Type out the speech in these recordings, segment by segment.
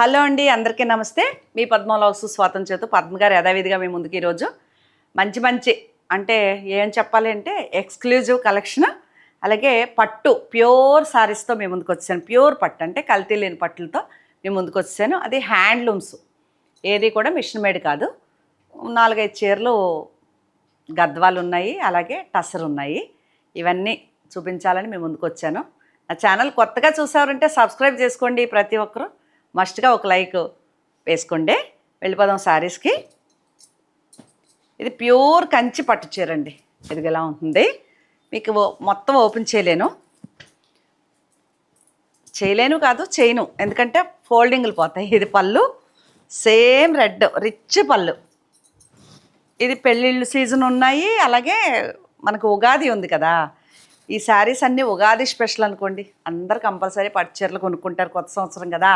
Hello అండి అందరికీ నమస్తే. మీ పద్మలో స్వాతం చేతు పద్మగారు యథావిధిగా మీ ముందుకు ఈరోజు. మంచి మంచి అంటే ఏం చెప్పాలి అంటే ఎక్స్క్లూజివ్ కలెక్షన్ అలాగే పట్టు ప్యూర్ సారీస్తో మీ ముందుకు వచ్చాను. ప్యూర్ పట్టు అంటే కల్తీ లేని పట్టులతో మీ ముందుకు వచ్చాను. అది హ్యాండ్లూమ్స్ ఏది కూడా మిషన్ మేడ్ కాదు. నాలుగైదు చీరలు గద్వాలు ఉన్నాయి అలాగే టసర్ ఉన్నాయి. ఇవన్నీ చూపించాలని మీ ముందుకు వచ్చాను. నా ఛానల్ కొత్తగా చూసారంటే సబ్స్క్రైబ్ చేసుకోండి ప్రతి ఒక్కరు. మస్ట్గా ఒక లైక్ వేసుకోండి వెళ్ళిపోదాం శారీస్కి ఇది ప్యూర్ కంచి పట్టు చీర అండి ఇది ఎలా ఉంటుంది. మీకు మొత్తం ఓపెన్ చేయలేను. చేయలేను కాదు చేయను. ఎందుకంటే ఫోల్డింగ్లు పోతాయి. ఇది పళ్ళు. సేమ్ రెడ్ రిచ్ పళ్ళు. ఇది పెళ్ళిళ్ళు సీజన్ ఉన్నాయి. అలాగే మనకు ఉగాది ఉంది కదా. ఈ శారీస్ అన్నీ ఉగాది స్పెషల్ అనుకోండి. అందరు కంపల్సరీ పట్టు చీరలు కొనుక్కుంటారు కొత్త సంవత్సరం కదా.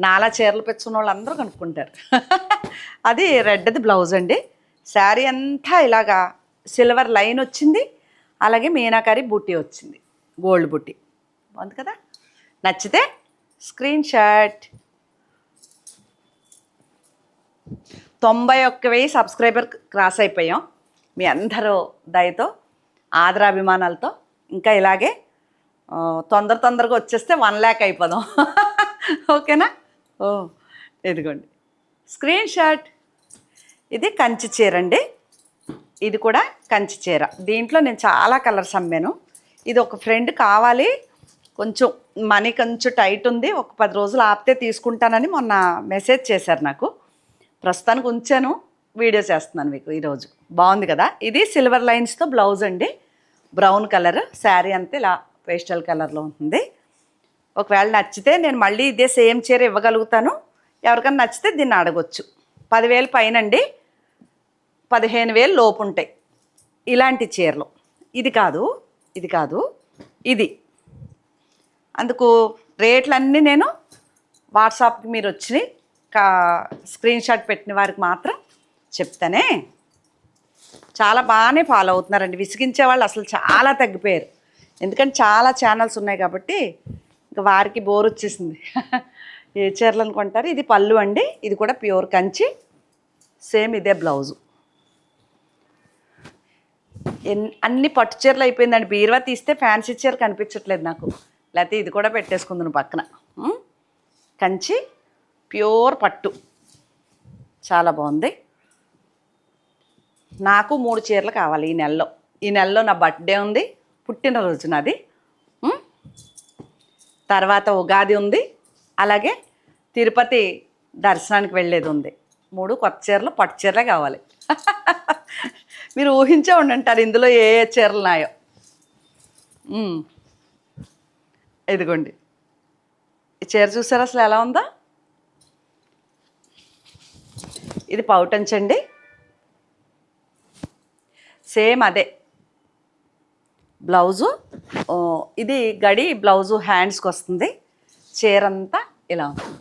నాలా చీరలు పెంచుకున్న వాళ్ళు అందరూ కనుక్కుంటారు. అది రెడ్ది బ్లౌజ్ అండి. శారీ అంతా ఇలాగా సిల్వర్ లైన్ వచ్చింది. అలాగే మీనాకారి బుట్టి వచ్చింది. గోల్డ్ బుట్టి బాగుంది కదా? నచ్చితే స్క్రీన్ షాట్. తొంభై ఒక్క వెయ్యి సబ్స్క్రైబర్ క్రాస్ అయిపోయాం. మీ అందరూ దయతో ఆదరాభిమానాలతో ఇంకా ఇలాగే తొందర తొందరగా వచ్చేస్తే వన్ ల్యాక్ అయిపోదాం. ఓకేనా? ఓ ఇదిగోండి. Screenshot. ఇది కంచి చీర అండి ఇది కూడా కంచి చీర. దీంట్లో నేను చాలా కలర్స్ అమ్మాను. ఇది ఒక ఫ్రెండ్ కావాలి. కొంచెం మనీ కొంచెం టైట్ ఉంది. ఒక పది రోజులు ఆపితే తీసుకుంటానని మొన్న మెసేజ్ చేశారు నాకు. ప్రస్తుతానికి ఉంచాను. వీడియో చేస్తున్నాను మీకు ఈరోజు. బాగుంది కదా? ఇది సిల్వర్ లైన్స్తో బ్లౌజ్ అండి. Brown colour. శారీ అంతా ఇలా పేస్టల్ కలర్లో ఉంటుంది. ఒకవేళ నచ్చితే నేను మళ్ళీ ఇదే సేమ్ చీర ఇవ్వగలుగుతాను. ఎవరికైనా నచ్చితే దీన్ని అడగొచ్చు. పదివేలు పైనండి పదిహేను వేలు లోపు ఉంటాయి ఇలాంటి చీరలు. ఇది కాదు ఇది కాదు ఇది. అందుకు రేట్లన్నీ నేను వాట్సాప్కి మీరు వచ్చి కా స్క్రీన్ షాట్ పెట్టిన వారికి మాత్రం చెప్తానే. చాలా బాగానే ఫాలో అవుతున్నారండి. విసిగించే వాళ్ళు అసలు చాలా తగ్గిపోయారు. ఎందుకంటే చాలా ఛానల్స్ ఉన్నాయి కాబట్టి ఇంకా వారికి బోర్ వచ్చేసింది. ఏ చీరలు అనుకుంటారు ఇది పళ్ళు అండి. ఇది కూడా ప్యూర్ కంచి. సేమ్ ఇదే బ్లౌజు. ఎన్ అన్ని పట్టు చీరలు అయిపోయిందండి. బీరువా తీస్తే ఫ్యాన్సీ చీర కనిపించట్లేదు నాకు. లేకపోతే ఇది కూడా పెట్టేసుకుందాను పక్కన. కంచి ప్యూర్ పట్టు. చాలా బాగుంది. నాకు మూడు చీరలు కావాలి ఈ నెలలో. ఈ నెలలో నా బర్త్డే ఉంది. పుట్టినరోజు నాది. తర్వాత ఉగాది ఉంది. అలాగే తిరుపతి దర్శనానికి వెళ్ళేది ఉంది. మూడు కొత్త చీరలు పట్టు చీరలే కావాలి. మీరు ఊహించే ఉండంటారు ఇందులో ఏ ఏ చీరలు ఉన్నాయో. ఇదిగోండి. ఈ చీర చూసారా అసలు ఎలా ఉందా? ఇది పౌటంచండి సేమ్ అదే. బ్లౌజు. ఇది గడి బ్లౌజు హ్యాండ్స్కి వస్తుంది. చీరంతా ఇలా ఉంటుంది.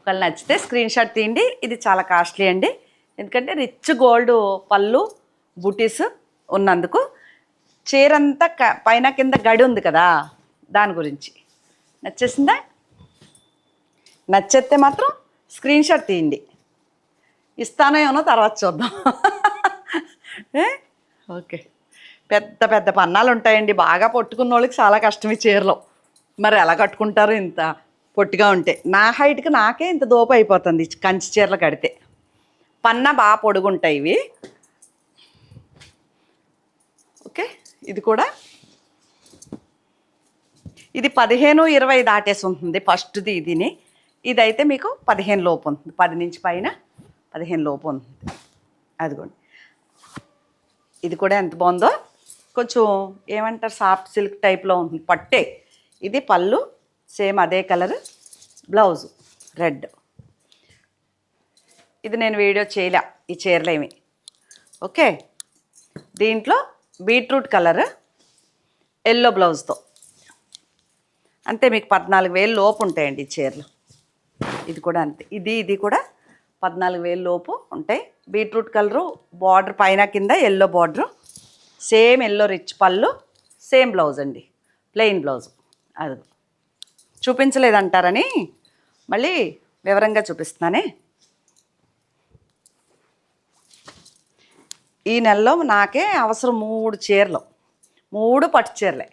ఒకవేళ నచ్చితే స్క్రీన్ షాట్ తీయండి. ఇది చాలా కాస్ట్లీ అండి. ఎందుకంటే రిచ్ గోల్డ్ పళ్ళు బుటీస్ ఉన్నందుకు చీర అంతా క- పైన కింద గడి ఉంది కదా దాని గురించి. నచ్చేసిందా? నచ్చేస్తే మాత్రం స్క్రీన్ షాట్ తీయండి. ఇస్తానో ఏమో తర్వాత చూద్దాం. ఓకే. పెద్ద పెద్ద పన్నాలు ఉంటాయండి. బాగా పట్టుకున్న వాళ్ళకి చాలా కష్టం ఈ చీరలో. మరి ఎలా కట్టుకుంటారు ఇంత పొట్టిగా ఉంటే. నా హైట్కి నాకే ఇంత దోపు అయిపోతుంది కంచి చీరలు కడితే. పన్న బాగా పొడుగుంటాయి ఇవి. ఓకే ఇది కూడా. ఇది పదిహేను ఇరవై దాటేసి ఉంటుంది ఫస్ట్ది ఇదిని. ఇదైతే మీకు పదిహేను లోపు ఉంటుంది. పది నుంచి పైన పదిహేను లోపు ఉంటుంది. అదిగోండి. ఇది కూడా ఎంత బాగుందో కొంచెం ఏమంటారు సాఫ్ట్ సిల్క్ టైప్లో ఉంటుంది. పట్టే. ఇది పళ్ళు సేమ్ అదే కలర్ బ్లౌజ్ రెడ్ ఇది నేను వీడియో చేయలే ఈ చీరలేమి ఓకే? దీంట్లో బీట్రూట్ కలర్ ఎల్లో బ్లౌజ్తో అంతే మీకు పద్నాలుగు వేలు లోపు ఉంటాయండి ఈ చీరలు. ఇది కూడా అంతే. ఇది ఇది కూడా పద్నాలుగు వేలు లోపు ఉంటాయి. బీట్రూట్ కలరు బార్డర్ పైన కింద yellow border same yellow rich పళ్ళు సేమ్ బ్లౌజ్ అండి. Plain blouse. అది చూపించలేదంటారని మళ్ళీ వివరంగా చూపిస్తున్నానే. ఈ నెలలో నాకే అవసరం మూడు చీరలు. మూడు పట్టు చీరలే.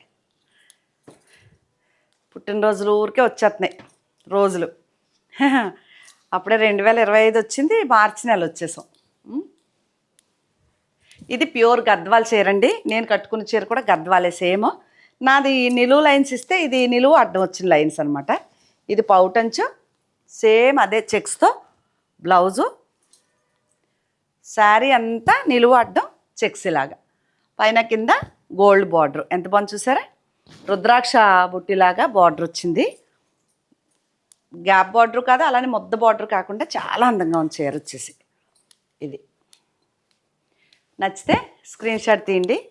పుట్టినరోజులు ఊరికే వచ్చేస్తున్నాయి రోజులు. అప్పుడే రెండు వేల ఇరవై ఐదు వచ్చింది మార్చి నెల వచ్చేసాం. ఇది ప్యూర్ గద్వాల్ చీర అండి నేను కట్టుకున్న చీర కూడా గద్వాలే సేమ్. నాది నిలువు లైన్స్ ఇస్తే ఇది నిలువు అడ్డం వచ్చిన లైన్స్ అనమాట ఇది పౌటంచు సేమ్ అదే చెక్స్తో బ్లౌజు. శారీ అంతా నిలువు అడ్డం చెక్స్ ఇలాగా పైన కింద గోల్డ్ బార్డర్. ఎంత బాగుంది చూసారా? రుద్రాక్ష బుట్టిలాగా బార్డర్ వచ్చింది. గ్యాప్ బార్డర్ కాదు అలానే ముద్ద బార్డర్ కాకుండా చాలా అందంగా ఉంది చీర వచ్చేసి. ఇది. నచ్చితే స్క్రీన్ షాట్ తీయండి.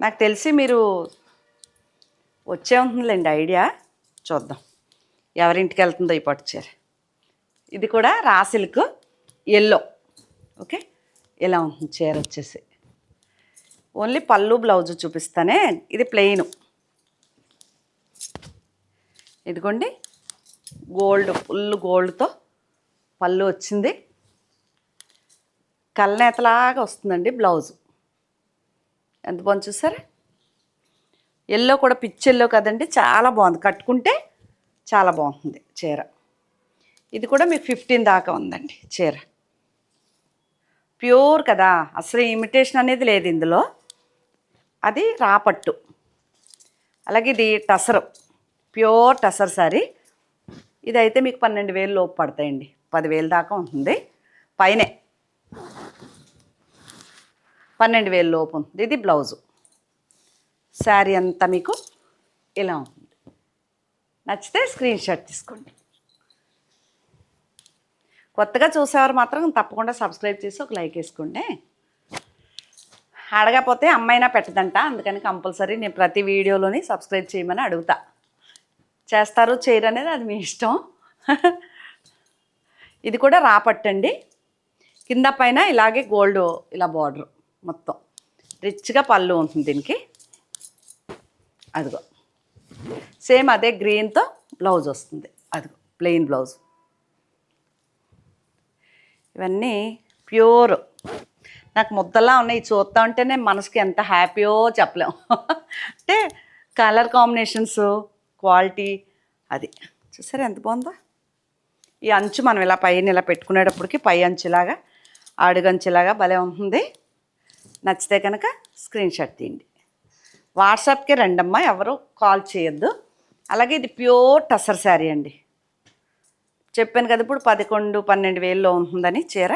నాకు తెలిసి మీరు వచ్చే ఉంటుందిలేండి ఐడియా. చూద్దాం. ఎవరింటికి వెళ్తుందో ఈ పట్టు చీర. ఇది కూడా రా సిల్క్ ఎల్లో. ఓకే? ఇలా ఉంటుంది చీర వచ్చేసి? ఓన్లీ పళ్ళు బ్లౌజ్ చూపిస్తానే. ఇది ప్లెయిన్. ఇదిగోండి. గోల్డ్ ఫుల్ గోల్డ్తో పళ్ళు వచ్చింది. కళ్ళనేతలాగా వస్తుందండి బ్లౌజు. ఎంత బాగుంది చూసారా? ఎల్లో కూడా పిచ్ ఎల్లో కదండి చాలా బాగుంది. కట్టుకుంటే చాలా బాగుంటుంది చీర. ఇది కూడా మీకు ఫిఫ్టీన్ దాకా ఉందండి చీర. ప్యూర్ కదా అసలు ఇమిటేషన్ అనేది లేదు ఇందులో. అది రాపట్టు అలాగే ఇది టసరు ప్యూర్ టసర్ సారీ. ఇదైతే మీకు పన్నెండు వేలు లోపు పడతాయండి. పదివేలు దాకా ఉంటుంది. పైనే పన్నెండు వేలు లోపు ఉంటుంది ఇది బ్లౌజు. శారీ అంతా మీకు ఇలా ఉంటుంది. నచ్చితే స్క్రీన్ షాట్ తీసుకోండి. కొత్తగా చూసేవారు మాత్రం తప్పకుండా సబ్స్క్రైబ్ చేసి ఒక లైక్ వేసుకోండి. అడగకపోతే అమ్మైనా పెట్టదంట. అందుకని కంపల్సరీ నేను ప్రతి వీడియోలోని సబ్స్క్రైబ్ చేయమని అడుగుతా. చేస్తారు చేయరు అనేది అది మీ ఇష్టం. ఇది కూడా రాపట్టండి. కింద పైన ఇలాగే గోల్డ్ ఇలా బార్డర్. మొత్తం. రిచ్గా పళ్ళు ఉంటుంది దీనికి. అదిగో. సేమ్ అదే గ్రీన్తో బ్లౌజ్ వస్తుంది. అదిగో ప్లెయిన్ బ్లౌజ్ ఇవన్నీ ప్యూర్ నాకు ముద్దలా ఉన్నాయి చూస్తా ఉంటేనే మనసుకి ఎంత హ్యాపీయో చెప్పలేం. అంటే కలర్ కాంబినేషన్స్ క్వాలిటీ అది. చూసారా ఎంత బాగుందో? ఈ అంచు మనం ఇలా పైన ఇలా పెట్టుకునేటప్పటికి పై అంచులాగా అడుగంచులాగా భలే ఉంటుంది. నచ్చితే కనుక స్క్రీన్ షాట్ తీయండి. వాట్సాప్కి రండమ్మా ఎవరు కాల్ చేయొద్దు. అలాగే ఇది ప్యూర్ టసర్ శారీ అండి. చెప్పాను కదా ఇప్పుడు పదకొండు పన్నెండు వేల్లో ఉంటుందని చీర.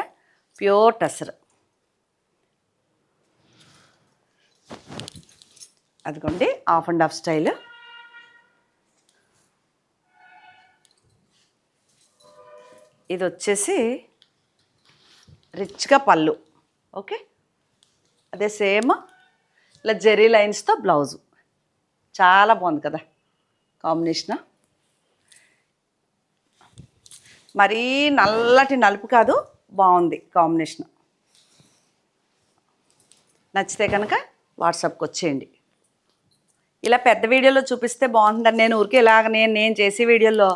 ప్యూర్ టసర్ అదిగోండి ఆఫ్ అండ్ ఆఫ్ స్టైల్. ఇది వచ్చేసి రిచ్గా పళ్ళు. ఓకే? అదే సేమ్ ఇలా జెరీ లైన్స్తో బ్లౌజు. చాలా బాగుంది కదా కాంబినేషన్. మరీ నల్లటి నలుపు కాదు బాగుంది కాంబినేషన్. నచ్చితే కనుక వాట్సాప్కి వచ్చేయండి. ఇలా పెద్ద వీడియోలో చూపిస్తే బాగుంటుందని నేను ఊరికే ఇలాగ నేను నేను చేసే వీడియోలో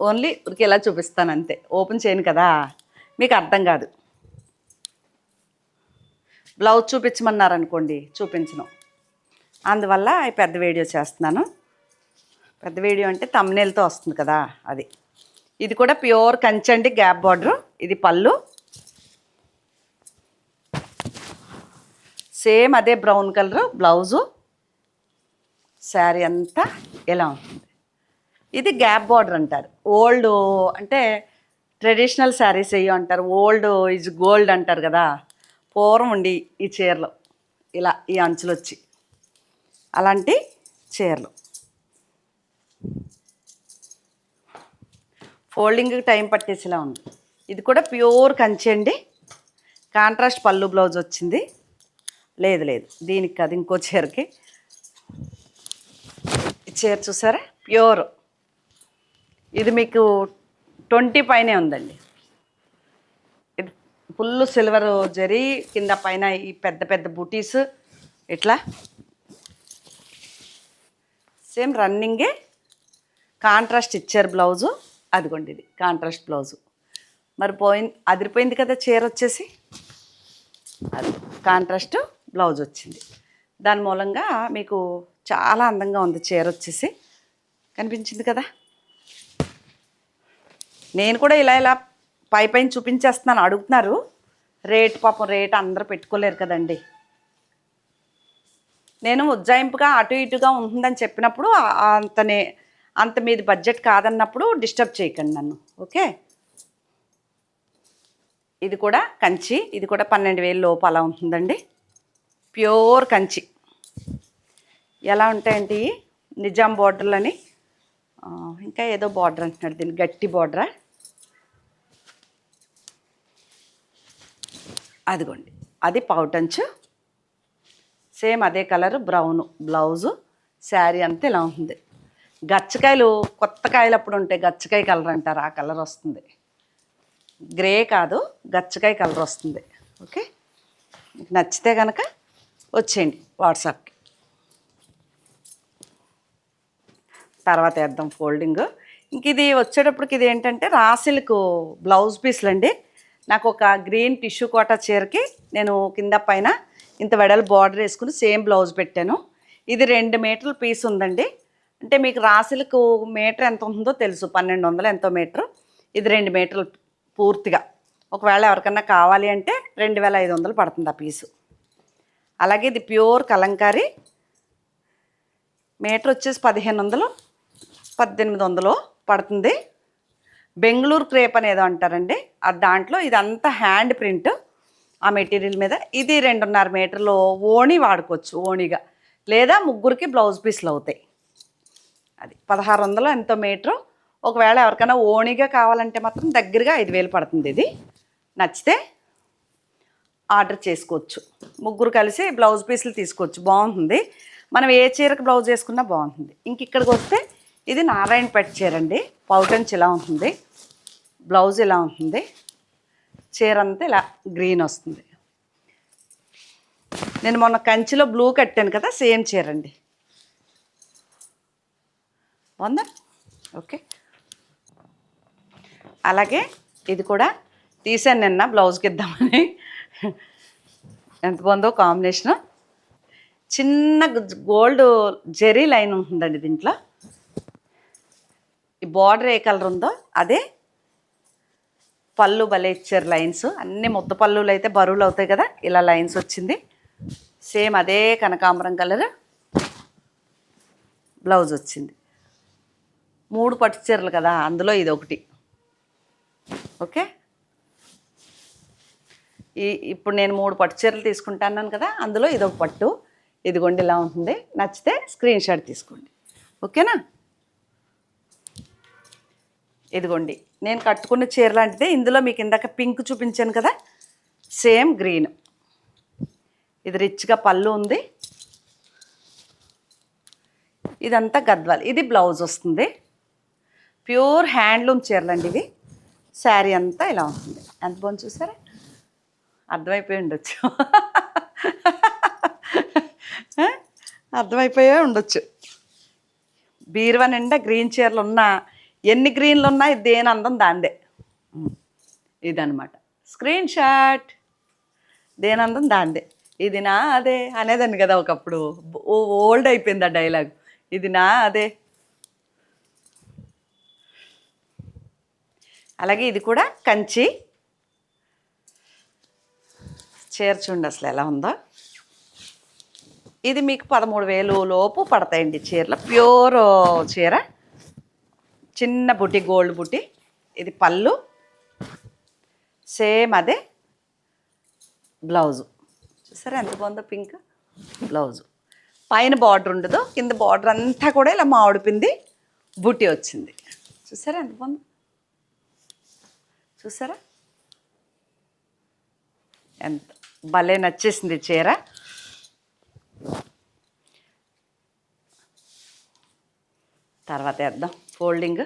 ఓన్లీ ఊరికే ఇలా చూపిస్తాను అంతే. ఓపెన్ చేయను కదా. మీకు అర్థం కాదు. బ్లౌజ్ చూపించమన్నారు అనుకోండి చూపించను. అందువల్ల పెద్ద వీడియో చేస్తున్నాను. పెద్ద వీడియో అంటే తమ్నేల్తో వస్తుంది కదా అది. ఇది కూడా ప్యూర్ కంచండి గ్యాప్ బార్డర్. ఇది పళ్ళు. సేమ్ అదే బ్రౌన్ కలర్ బ్లౌజు. శారీ అంతా ఎలా ఉంటుంది. ఇది గ్యాప్ బార్డర్ అంటారు. ఓల్డ్ అంటే ట్రెడిషనల్ శారీస్ అయ్యి అంటారు. ఓల్డ్ ఇజ్ గోల్డ్ అంటారు కదా. పూర్వం ఉండి ఈ చీరలు. ఇలా ఈ అంచులు వచ్చి అలాంటి చీరలు. ఫోల్డింగ్కి టైం పట్టేసేలా ఉంది. ఇది కూడా ప్యూర్ కంచి అండి. కాంట్రాస్ట్ పళ్ళు బ్లౌజ్ వచ్చింది. లేదు లేదు. దీనికి కాదు ఇంకో చీరకి. ఈ చీర చూసారా? ప్యూర్. ఇది మీకు ట్వంటీ పైనే ఉందండి. ఫుల్ సిల్వర్ జరీ కింద పైన ఈ పెద్ద పెద్ద బూటీస్. ఇట్లా సేమ్ రన్నింగే. కాంట్రాస్ట్ ఇచ్చారు బ్లౌజు. అదిగోండి ఇది కాంట్రాస్ట్ బ్లౌజు. మరి పోయింది అదిరిపోయింది కదా చీర వచ్చేసి? అది కాంట్రాస్ట్ బ్లౌజ్ వచ్చింది. దాని మూలంగా మీకు చాలా అందంగా ఉంది చీర వచ్చేసి. కనిపించింది కదా? నేను కూడా ఇలా ఇలా పై పైన చూపించేస్తున్నాను. అడుగుతున్నారు. రేట్ పాపం రేట్ అందరూ పెట్టుకోలేరు కదండి. నేను ఉజ్జాయింపుగా అటు ఇటుగా ఉంటుందని చెప్పినప్పుడు అంతనే అంత మీది బడ్జెట్ కాదన్నప్పుడు డిస్టర్బ్ చేయకండి నన్ను. ఓకే? ఇది కూడా కంచి. ఇది కూడా పన్నెండు వేలు లోపు అలా ఉంటుందండి. ప్యూర్ కంచి. ఎలా ఉంటాయండి నిజాం బార్డర్లని? ఇంకా ఏదో బార్డర్ అంటున్నాడు దీన్ని. గట్టి బార్డరా? అదిగోండి. అది పౌటంచు సేమ్ అదే కలర్ బ్రౌన్ బ్లౌజు శారీ అంతా ఇలా ఉంటుంది. గచ్చకాయలు కొత్త కాయలు అప్పుడు ఉంటాయి. గచ్చకాయ కలర్ అంటారు. ఆ కలర్ వస్తుంది. గ్రే కాదు గచ్చకాయ కలర్ వస్తుంది. ఓకే? మీకు నచ్చితే కనుక వచ్చేయండి వాట్సాప్కి. తర్వాత వేద్దాం ఫోల్డింగ్. ఇంక ఇది వచ్చేటప్పటికి ఇది ఏంటంటే రాసిల్కు బ్లౌజ్ పీస్లు అండి నాకు ఒక గ్రీన్ టిష్యూ కోట చీరకి నేను కింద పైన ఇంత వెడల్ బార్డర్ వేసుకుని సేమ్ బ్లౌజ్ పెట్టాను. ఇది రెండు మీటర్ల పీస్ ఉందండి. అంటే మీకు రాసులకు మీటర్ ఎంత ఉందో తెలుసు. పన్నెండు వందలు ఎంతో మీటరు. ఇది రెండు మీటర్లు పూర్తిగా. ఒకవేళ ఎవరికన్నా కావాలి అంటే రెండు వేల ఐదు వందలు పడుతుంది ఆ పీసు. అలాగే ఇది ప్యూర్ కలంకారీ. మీటర్ వచ్చేసి పదిహేను వందలు పద్దెనిమిది వందలు పడుతుంది. బెంగళూరు క్రేప్ అనేదో అంటారండి. అది దాంట్లో ఇదంతా హ్యాండ్ ప్రింట్ ఆ మెటీరియల్ మీద. ఇది రెండున్నర మీటర్లు ఓణి వాడుకోవచ్చు ఓణిగా. లేదా ముగ్గురికి బ్లౌజ్ పీస్లు అవుతాయి. అది పదహారు వందలు ఎంతో మీటరు. ఒకవేళ ఎవరికైనా ఓణిగా కావాలంటే మాత్రం దగ్గరగా ఐదు వేలు పడుతుంది ఇది. నచ్చితే ఆర్డర్ చేసుకోవచ్చు. ముగ్గురు కలిసి బ్లౌజ్ పీసులు తీసుకోవచ్చు. బాగుంటుంది. మనం ఏ చీరకు బ్లౌజ్ వేసుకున్నా బాగుంటుంది. ఇంక ఇక్కడికి వస్తే ఇది నారాయణపేట చీర అండి. పౌటంచి ఇలా ఉంటుంది. బ్లౌజ్ ఇలా ఉంటుంది. చీర అంతా ఇలా గ్రీన్ వస్తుంది. నేను మొన్న కంచిలో బ్లూ కట్టాను కదా సేమ్ చీర అండి. బాగుందా? ఓకే. అలాగే ఇది కూడా తీసాను నిన్న బ్లౌజ్కి ఇద్దామని. ఎంత బాగుందో కాంబినేషను. చిన్న గోల్డ్ జెరీ లైన్ ఉంటుందండి దీంట్లో. ఈ బార్డర్ ఏ కలర్ ఉందో అదే పళ్ళు భలే ఇచ్చారు లైన్స్. అన్ని ముద్ద పళ్ళులు అయితే బరువులు అవుతాయి కదా ఇలా లైన్స్ వచ్చింది. సేమ్ అదే కనకాంబరం కలర్. బ్లౌజ్ వచ్చింది. మూడు పట్టు చీరలు కదా అందులో ఇది ఒకటి. ఓకే? ఈ ఇప్పుడు నేను మూడు పట్టు చీరలు తీసుకుంటాను కదా అందులో ఇది ఒక పట్టు. ఇదిగోండి ఇలా ఉంటుంది. నచ్చితే స్క్రీన్ షాట్ తీసుకోండి. ఓకేనా? ఇదిగోండి నేను కట్టుకున్న చీర లాంటిదే ఇందులో మీకు ఇందాక పింక్ చూపించాను కదా సేమ్ గ్రీన్. ఇది రిచ్గా పళ్ళు ఉంది. ఇదంతా గద్వాల్ ఇది బ్లౌజ్ వస్తుంది. ప్యూర్ హ్యాండ్లూమ్ చీరలండి ఇవి. శారీ అంతా ఇలా ఉంటుంది. ఎంత బాగుంది చూసారా? అర్థమైపోయి ఉండొచ్చు. అర్థమైపోయే ఉండొచ్చు. బీరువా నిండా గ్రీన్ చీరలు ఉన్నా ఎన్ని గ్రీన్లు ఉన్నా ఇది దేని అందం దాందే. ఇదనమాట స్క్రీన్ షాట్ దేని అందం దాందే. ఇది నా అదే అనేదాన్ని కదా ఒకప్పుడు. ఓల్డ్ అయిపోయింది ఆ డైలాగ్. ఇది నా అదే. అలాగే ఇది కూడా కంచి. చేర్చుండి అసలు ఎలా ఉందో. ఇది మీకు పదమూడు వేలు లోపు పడతాయండి చీరలు. ప్యూర్ చీర. చిన్న బుట్టి గోల్డ్ బుట్టి ఇది పళ్ళు. సేమ్ అదే బ్లౌజు. చూసారా ఎంత బాగుందో పింక్? బ్లౌజు. పైన బార్డర్ ఉండదు. కింద బార్డర్ అంతా కూడా ఇలా మామిడిపింది బుట్టి వచ్చింది. చూసారా ఎంత బాగుందో? చూసారా? ఎంత భలే నచ్చేసింది చీర. తర్వాత వేద్దాం. ఫోల్డింగ్.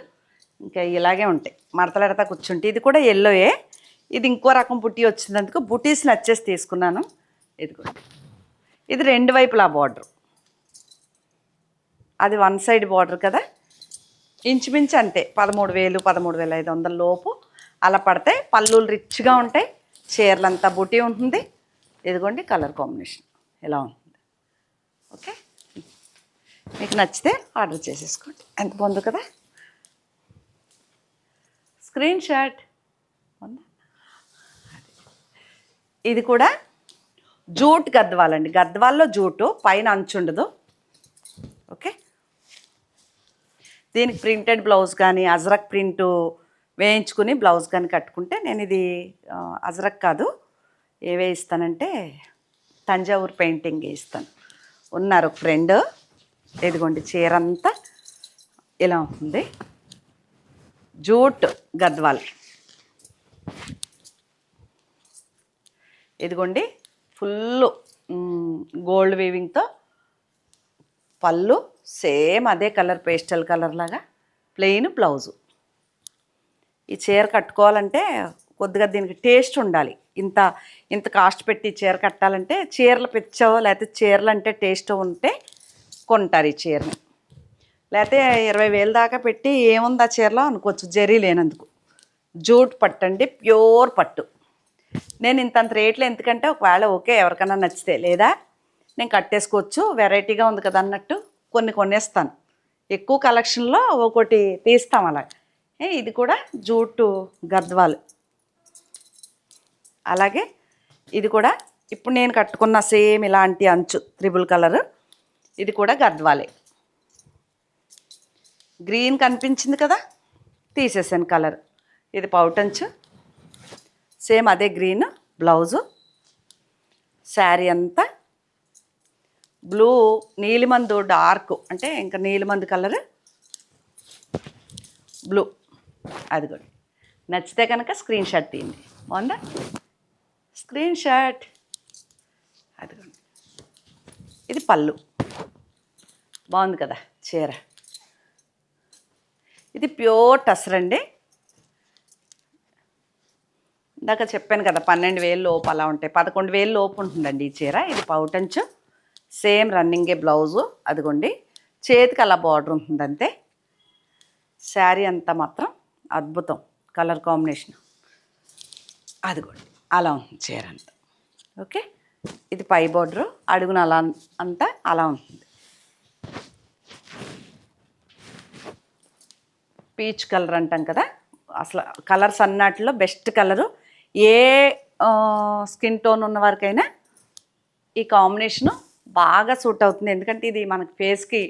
ఇంకా ఇలాగే ఉంటాయి. మడతలెడతా కూర్చుంటే ఇది కూడా ఎల్లోయే ఇది ఇంకో రకం బుట్టి వచ్చినందుకు బుటీస్ నచ్చేసి తీసుకున్నాను. ఇది కూడా ఇది రెండు వైపులా బార్డర్ అది వన్ సైడ్ బార్డర్ కదా. ఇంచుమించు అంతే. పదమూడు వేలు పదమూడు వేల ఐదు వందల లోపు అలా పడతాయి. పళ్ళులు రిచ్గా ఉంటాయి. చీరలంతా బుటీ ఉంటుంది. ఇదిగోండి కలర్ కాంబినేషన్. ఇలా ఉంటుంది. ఓకే? మీకు నచ్చితే ఆర్డర్ చేసేసుకోండి. ఎంత బాగుంది కదా? Screenshot. ఇది కూడా జూట్ గద్వాలండి. గద్వాల్లో జూటు పైన అంచుండదు ఓకే? దీనికి ప్రింటెడ్ బ్లౌజ్ కానీ అజరక్ ప్రింటు వేయించుకుని బ్లౌజ్ కానీ కట్టుకుంటే నేను ఇది అజరక్ కాదు. ఏ వేయిస్తానంటే తంజావూరు పెయింటింగ్ వేయిస్తాను ఉన్నారు ఫ్రెండ్. ఇదిగోండి చీర అంతా ఇలా ఉంటుంది. జూట్ గద్వాల్. ఇదిగోండి ఫుల్ గోల్డ్ వీవింగ్తో పళ్ళు సేమ్ అదే కలర్ పేస్టల్ కలర్ లాగా ప్లెయిన్ బ్లౌజు. ఈ చీర కట్టుకోవాలంటే కొద్దిగా దీనికి టేస్ట్ ఉండాలి. ఇంత ఇంత కాస్ట్ పెట్టి చీర కట్టాలంటే చీరలు పిచ్చో లేకపోతే చీరలు అంటే టేస్ట్ ఉంటే కొంటారు ఈ చీరని. లేకపోతే ఇరవై వేలు దాకా పెట్టి ఏముంది ఆ చీరలో అనుకోవచ్చు. జరీ లేనందుకు. జూట్ పట్టు అండి ప్యూర్ పట్టు. నేను ఇంతంత రేట్లు ఎందుకంటే ఒకవేళ ఓకే ఎవరికైనా నచ్చితే. లేదా నేను కట్టేసుకోవచ్చు వెరైటీగా ఉంది కదా అన్నట్టు కొన్ని కొనేస్తాను. ఎక్కువ కలెక్షన్లో ఒకటి తీస్తాం అలా. ఇది కూడా జూటు గద్వాలు. అలాగే ఇది కూడా ఇప్పుడు నేను కట్టుకున్న సేమ్ ఇలాంటి అంచు త్రిబుల్ కలర్. ఇది కూడా గద్వాలే. గ్రీన్ కనిపించింది కదా? తీసేసాను కలర్. ఇది పౌటంచు సేమ్ అదే గ్రీన్ బ్లౌజు. శారీ అంతా. బ్లూ నీలిమందు డార్క్ అంటే ఇంకా నీలిమందు కలర్. బ్లూ. అది కూడా నచ్చితే కనుక స్క్రీన్ షాట్ తీయండి. బాగుందా? Screenshot. అది కూడా ఇది పళ్ళు. బాగుంది కదా? చీర. ఇది ప్యూర్ టసర్ అండి. ఇందాక చెప్పాను కదా పన్నెండు వేలు లోపు అలా ఉంటాయి పదకొండు వేలు లోపు ఉంటుందండి ఈ చీర. ఇది పౌటంచు సేమ్ రన్నింగే బ్లౌజు అదిగోండి. చేతికి అలా బార్డర్ ఉంటుంది అంతే. శారీ అంతా మాత్రం అద్భుతం కలర్ కాంబినేషన్. అదిగోండి అలా ఉంటుంది చీర అంతా. ఓకే? ఇది పై బార్డరు అడుగున అలా అంతా అలా ఉంటుంది. పీచ్ కలర్ అంటాం కదా అసలు కలర్స్ అన్నట్లో బెస్ట్ కలరు. ఏ స్కిన్ టోన్ ఉన్న వారికైనా ఈ కాంబినేషను బాగా సూట్ అవుతుంది. ఎందుకంటే ఇది మనకి ఫేస్కి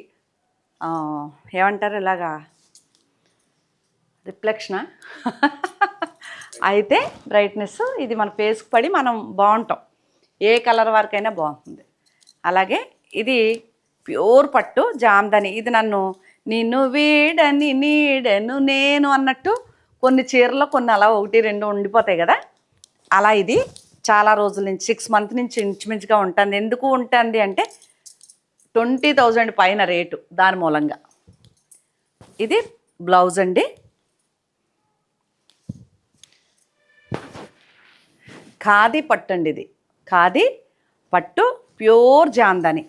ఏమంటారు ఇలాగా రిఫ్లెక్షనా? అయితే బ్రైట్నెస్ ఇది మన ఫేస్కి పడి మనం బాగుంటాం. ఏ కలర్ వరకైనా బాగుంటుంది. అలాగే ఇది ప్యూర్ పట్టు జామ్దని. ఇది నన్ను నిన్ను వీడని నీడను నేను అన్నట్టు కొన్ని చీరలు కొన్ని అలా ఒకటి రెండు ఉండిపోతాయి కదా. అలా ఇది చాలా రోజుల నుంచి సిక్స్ మంత్ నుంచి ఇంచుమించుగా ఉంటుంది. ఎందుకు ఉంటుంది అంటే ట్వంటీ థౌజండ్ పైన రేటు దాని మూలంగా. ఇది బ్లౌజ్ అండి. ఖాదీ పట్టు అండి ఇది. ఖాదీ పట్టు ప్యూర్ జాందని.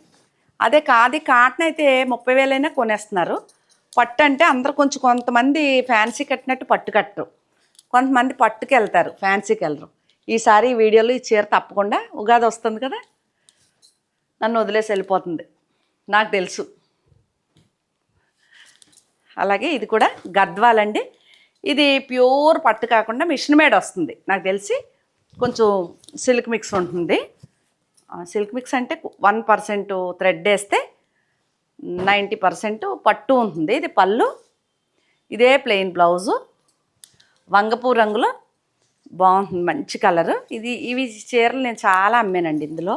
అదే కాది కాటన్ అయితే ముప్పై వేలైనా కొనేస్తున్నారు. పట్టు అంటే అందరు కొంచెం కొంతమంది ఫ్యాన్సీ కట్టినట్టు పట్టు కట్టరు. కొంతమంది పట్టుకు వెళ్తారు ఫ్యాన్సీకి వెళ్ళరు. ఈసారి ఈ వీడియోలో ఈ చీర తప్పకుండా ఉగాది వస్తుంది కదా? నన్ను వదిలేసి వెళ్ళిపోతుంది. నాకు తెలుసు. అలాగే ఇది కూడా గద్వాలండి. ఇది ప్యూర్ పట్టు కాకుండా మిషన్ మేడ్ వస్తుంది. నాకు తెలిసి కొంచెం సిల్క్ మిక్స్ ఉంటుంది. సిల్క్ మిక్స్ అంటే వన్ పర్సెంట్ థ్రెడ్ వేస్తే నైంటీ పర్సెంట్ పట్టు ఉంటుంది. ఇది పళ్ళు ఇదే ప్లెయిన్ బ్లౌజు. వంగపూ రంగులో బాగుంటుంది మంచి కలరు. ఇది ఇవి చీరలు నేను చాలా అమ్మానండి ఇందులో.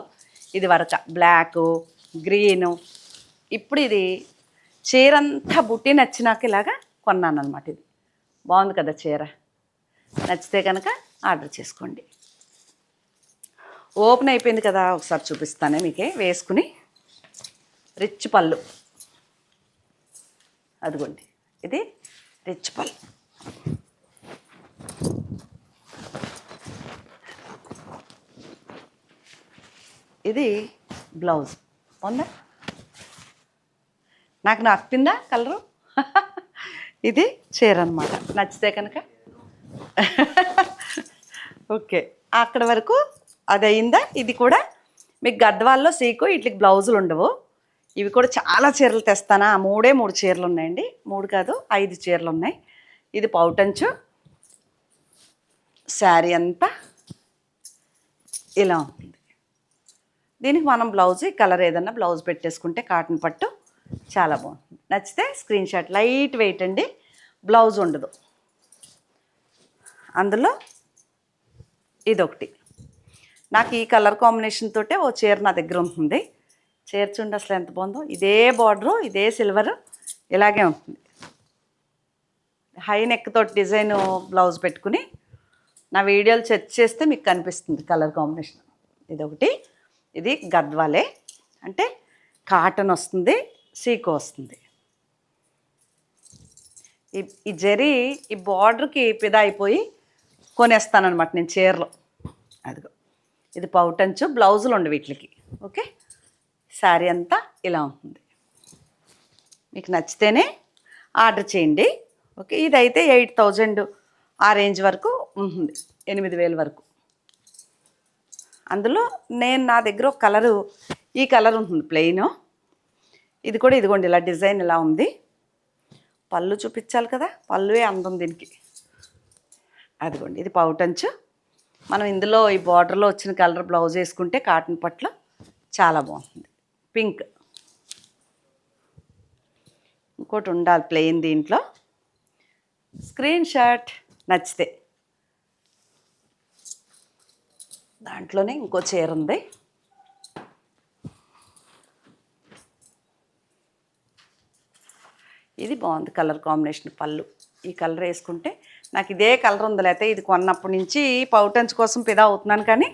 ఇది వరక బ్లాకు గ్రీను. ఇప్పుడు ఇది చీర అంతా బుట్టి నచ్చినాక ఇలాగా కొన్నాను అనమాట ఇది. బాగుంది కదా చీర. నచ్చితే కనుక ఆర్డర్ చేసుకోండి. ఓపెన్ అయిపోయింది కదా ఒకసారి చూపిస్తానే మీకే. వేసుకుని రిచ్ పళ్ళు. అదిగోండి. ఇది రిచ్ పళ్ళు. ఇది బ్లౌజ్. ఉందా నాకు నప్పిందా కలరు? ఇది చీర అనమాట నచ్చితే కనుక. ఓకే. అక్కడ వరకు అది అయిందా ఇది కూడా మీకు గద్వాల్లో సీకు వీటికి బ్లౌజులు ఉండవు. ఇవి కూడా చాలా చీరలు తెస్తానా? మూడే మూడు చీరలు ఉన్నాయండి. మూడు కాదు ఐదు చీరలు ఉన్నాయి. ఇది పౌటంచు. శారీ అంతా ఇలా ఉంటుంది. దీనికి మనం బ్లౌజ్ ఈ కలర్ ఏదన్నా బ్లౌజ్ పెట్టేసుకుంటే కాటన్ పట్టు చాలా బాగుంటుంది. నచ్చితే స్క్రీన్ షాట్ లైట్ వెయిట్ అండి. బ్లౌజ్ ఉండదు. అందులో ఇదొకటి. నాకు ఈ కలర్ కాంబినేషన్ తోటే ఓ చీర నా దగ్గర ఉంటుంది. చీర చూడండి అసలు ఎంత బాగుందో. ఇదే బార్డరు ఇదే సిల్వర్ ఇలాగే ఉంటుంది. హై నెక్ తోటి డిజైన్ బ్లౌజ్ పెట్టుకుని నా వీడియోలు చెక్ చేస్తే మీకు కనిపిస్తుంది కలర్ కాంబినేషన్. ఇదొకటి ఇది గద్వాలే. అంటే కాటన్ వస్తుంది సీకో వస్తుంది. ఈ ఈ జరీ ఈ బార్డర్కి పిదా అయిపోయి కొనేస్తానమాట నేను చీరలో. అదిగో. ఇది పౌటంచు బ్లౌజులు ఉండి వీటికి. ఓకే? శారీ అంతా ఇలా ఉంటుంది. మీకు నచ్చితేనే ఆర్డర్ చేయండి. ఓకే? ఇదైతే ఎయిట్ థౌజండ్ ఆ రేంజ్ వరకు ఉంటుంది. ఎనిమిది వేల వరకు. అందులో నేను నా దగ్గర ఒక కలరు ఈ కలర్ ఉంటుంది ప్లెయిన్. ఇది కూడా ఇదిగోండి ఇలా డిజైన్ ఇలా ఉంది. పళ్ళు చూపించాలి కదా? పళ్ళువే అందం దీనికి. అదిగోండి ఇది పౌటంచు మనం ఇందులో ఈ బార్డర్లో వచ్చిన కలర్ బ్లౌజ్ వేసుకుంటే కాటన్ పట్ల చాలా బాగుంటుంది. పింక్ ఇంకోటి ఉండాలి ప్లెయిన్ దీంట్లో. స్క్రీన్ షాట్ నచ్చితే. దాంట్లోనే ఇంకో చీర ఉంది. ఇది బాగుంది కలర్ కాంబినేషన్ పళ్ళు. ఈ కలర్ వేసుకుంటే నాకు ఇదే కలర్ ఉంది లేకపోతే ఇది కొన్నప్పటి నుంచి పౌటంచ్ కోసం పిదా అవుతున్నాను కానీ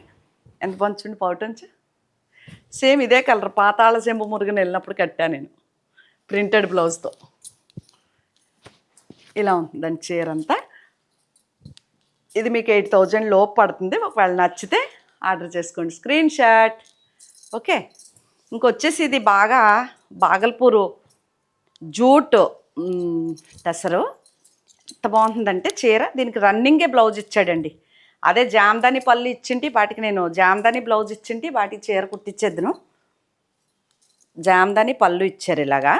ఎంత పంచుండి పౌటంచ్ సేమ్ ఇదే కలర్ పాతాళ సెంబు మురుగుని వెళ్ళినప్పుడు కట్టాను నేను ప్రింటెడ్ బ్లౌజ్తో. ఇలా ఉంటుందండి చీర అంతా ఇది మీకు ఎయిట్ థౌజండ్ లోపు పడుతుంది ఒకవేళ నచ్చితే ఆర్డర్ చేసుకోండి. Screenshot. ఓకే. ఇంకొచ్చేసి ఇది బాగా బాగల్పూరు జూట్ టెసరు ఎంత బాగుంటుందంటే చీర దీనికి రన్నింగే బ్లౌజ్ ఇచ్చాడండి. అదే జామదాని పళ్ళు ఇచ్చింటి వాటికి నేను జామదాని బ్లౌజ్ ఇచ్చింటి వాటికి చీర కుట్టించేద్దును జామదాని పళ్ళు ఇచ్చారు ఇలాగా.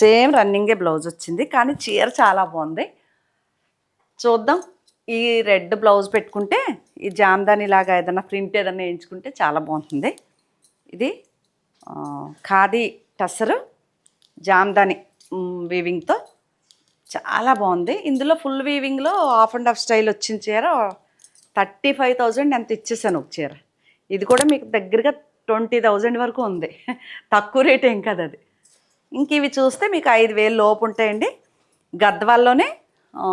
సేమ్ రన్నింగే బ్లౌజ్ వచ్చింది కానీ చీర చాలా బాగుంది. చూద్దాం ఈ రెడ్ బ్లౌజ్ పెట్టుకుంటే ఈ జామదాని లాగా ఏదైనా ప్రింట్ ఏదైనా వేయించుకుంటే చాలా బాగుంటుంది. ఇది ఖాదీ టసరు జామదాని. వీవింగ్తో చాలా బాగుంది. ఇందులో ఫుల్ వీవింగ్లో హాఫ్ అండ్ హాఫ్ స్టైల్ వచ్చిన చీర థర్టీ ఫైవ్ థౌజండ్ ఎంత ఇచ్చేసాను ఒక చీర. ఇది కూడా మీకు దగ్గరగా ట్వంటీ థౌజండ్ వరకు ఉంది. తక్కువ రేట్ ఏం కదా అది. ఇంక ఇవి చూస్తే మీకు ఐదు వేలు లోపు ఉంటాయండి. గద్వాల్లోనే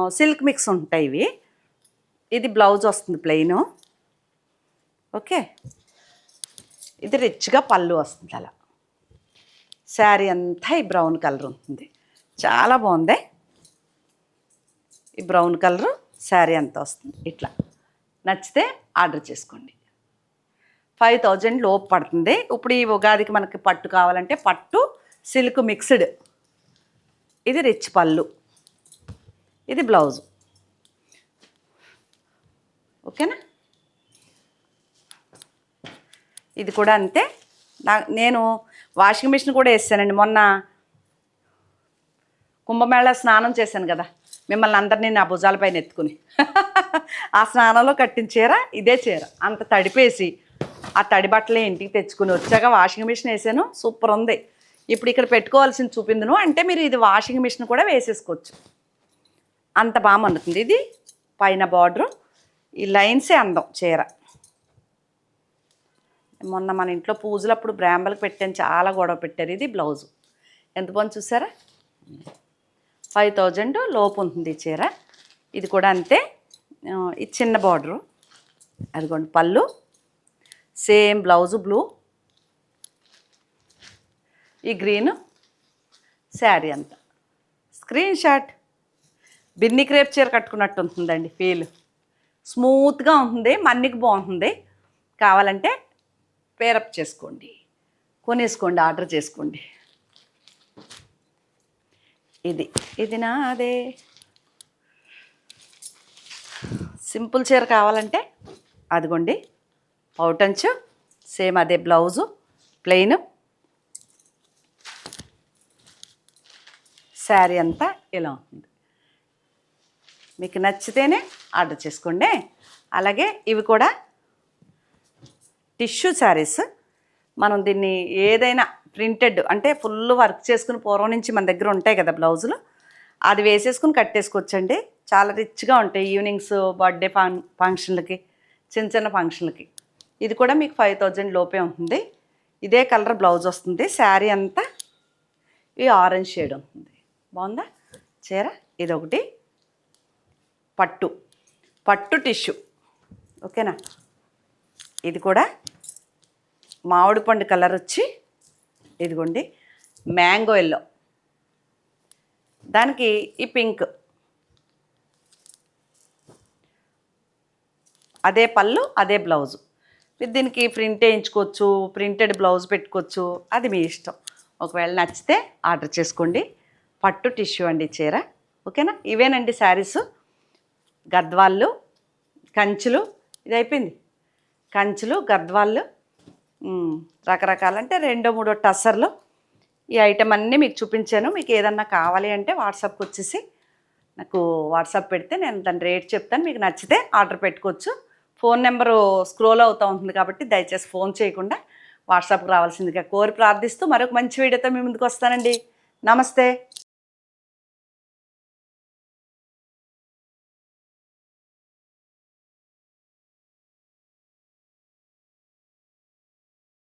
సిల్క్ మిక్స్ ఉంటాయి ఇవి. ఇది బ్లౌజ్ వస్తుంది ప్లెయిన్ ఓకే. ఇది రిచ్గా పళ్ళు వస్తుంది అలా. శారీ అంతా ఈ బ్రౌన్ కలర్ ఉంటుంది. చాలా బాగుంది. ఈ బ్రౌన్ కలరు శారీ అంతా వస్తుంది. ఇట్లా. నచ్చితే ఆర్డర్ చేసుకోండి. ఫైవ్ థౌజండ్ లోపు పడుతుంది. ఇప్పుడు ఈ ఉగాదికి మనకి పట్టు కావాలంటే పట్టు సిల్క్ మిక్స్డ్. ఇది రిచ్ పళ్ళు. ఇది బ్లౌజు. ఓకేనా? ఇది కూడా అంతే. నా నేను వాషింగ్ మిషన్ కూడా వేసానండి మొన్న కుంభమేళ స్నానం చేశాను కదా మిమ్మల్ని అందరినీ నా భుజాలపైన ఎత్తుకుని. ఆ స్నానంలో కట్టిన చీర ఇదే చీర. అంత తడిపేసి ఆ తడి బట్టలే ఇంటికి తెచ్చుకుని వచ్చాక వాషింగ్ మిషన్ వేసాను. సూపర్ ఉంది. ఇప్పుడు ఇక్కడ పెట్టుకోవాల్సింది చూపిందును. అంటే మీరు ఇది వాషింగ్ మిషన్ కూడా వేసేసుకోవచ్చు. అంత బాగా మన్నుతుంది ఇది పైన బార్డరు. ఈ లైన్సే అందం చీర. మొన్న మన ఇంట్లో పూజలప్పుడు బ్రాంబలకు పెట్టాను చాలా గొడవ పెట్టారు. ఇది బ్లౌజు. ఎంత బాగుంది చూసారా? ఫైవ్ థౌజండ్ లోపు ఉంటుంది ఈ చీర. ఇది కూడా అంతే. ఇది చిన్న బార్డరు. అదిగోండి పళ్ళు. Same blouse blue. ఈ గ్రీన్ శారీ అంతా. Screen shot. బిన్ని క్రేప్ చీర కట్టుకున్నట్టు ఉంటుందండి ఫీల్. స్మూత్గా ఉంటుంది మన్నికి బాగుంటుంది కావాలంటే పేరప్ చేసుకోండి. కొనేసుకోండి ఆర్డర్ చేసుకోండి. ఇది ఇది నా అదే సింపుల్ చీర కావాలంటే అదిగోండి. పౌటంచు సేమ్ అదే బ్లౌజు ప్లెయిన్. శారీ అంతా ఇలా ఉంటుంది. మీకు నచ్చితేనే ఆర్డర్ చేసుకోండి. అలాగే ఇవి కూడా టిష్యూ శారీస్. మనం దీన్ని ఏదైనా ప్రింటెడ్ అంటే ఫుల్ వర్క్ చేసుకుని పూర్వం నుంచి మన దగ్గర ఉంటాయి కదా బ్లౌజులు. అది వేసేసుకుని కట్టేసుకోవచ్చండి. చాలా రిచ్గా ఉంటాయి ఈవినింగ్స్ బర్త్డే ఫంక్ ఫంక్షన్లకి చిన్న చిన్న ఫంక్షన్లకి. ఇది కూడా మీకు ఫైవ్ థౌజండ్ లోపే ఉంటుంది. ఇదే కలర్ బ్లౌజ్ వస్తుంది. శారీ అంతా ఈ ఆరెంజ్ షేడ్ ఉంటుంది. బాగుందా? చీర ఇది ఒకటి పట్టు. పట్టు టిష్యూ. ఓకేనా? ఇది కూడా మామిడి పండు కలర్ వచ్చి ఇదిగోండి మ్యాంగో ఎల్లో. దానికి ఈ పింక్. అదే పళ్ళు అదే బ్లౌజు. దీనికి ప్రింట్ వేయించుకోవచ్చు ప్రింటెడ్ బ్లౌజ్ పెట్టుకోవచ్చు అది మీ ఇష్టం. ఒకవేళ నచ్చితే ఆర్డర్ చేసుకోండి. పట్టు టిష్యూ అండి చీర. ఓకేనా? ఇవేనండి శారీసు. గద్వాళ్ళు కంచులు. ఇది అయిపోయింది. కంచులు గద్వాళ్ళు మ్, రకరకాలంటే రెండో మూడో టస్సర్లు. ఈ ఐటెం అన్నీ మీకు చూపించాను. మీకు ఏదన్నా కావాలి అంటే వాట్సాప్కి వచ్చేసి నాకు వాట్సాప్ పెడితే నేను దాని రేట్ చెప్తాను. మీకు నచ్చితే ఆర్డర్ పెట్టుకోవచ్చు. ఫోన్ నెంబరు స్క్రోల్ అవుతూ ఉంటుంది కాబట్టి దయచేసి ఫోన్ చేయకుండా వాట్సాప్కి రావాల్సిందిగా కోరి ప్రార్థిస్తూ మరొక మంచి వీడియోతో మీ ముందుకు వస్తానండి. నమస్తే.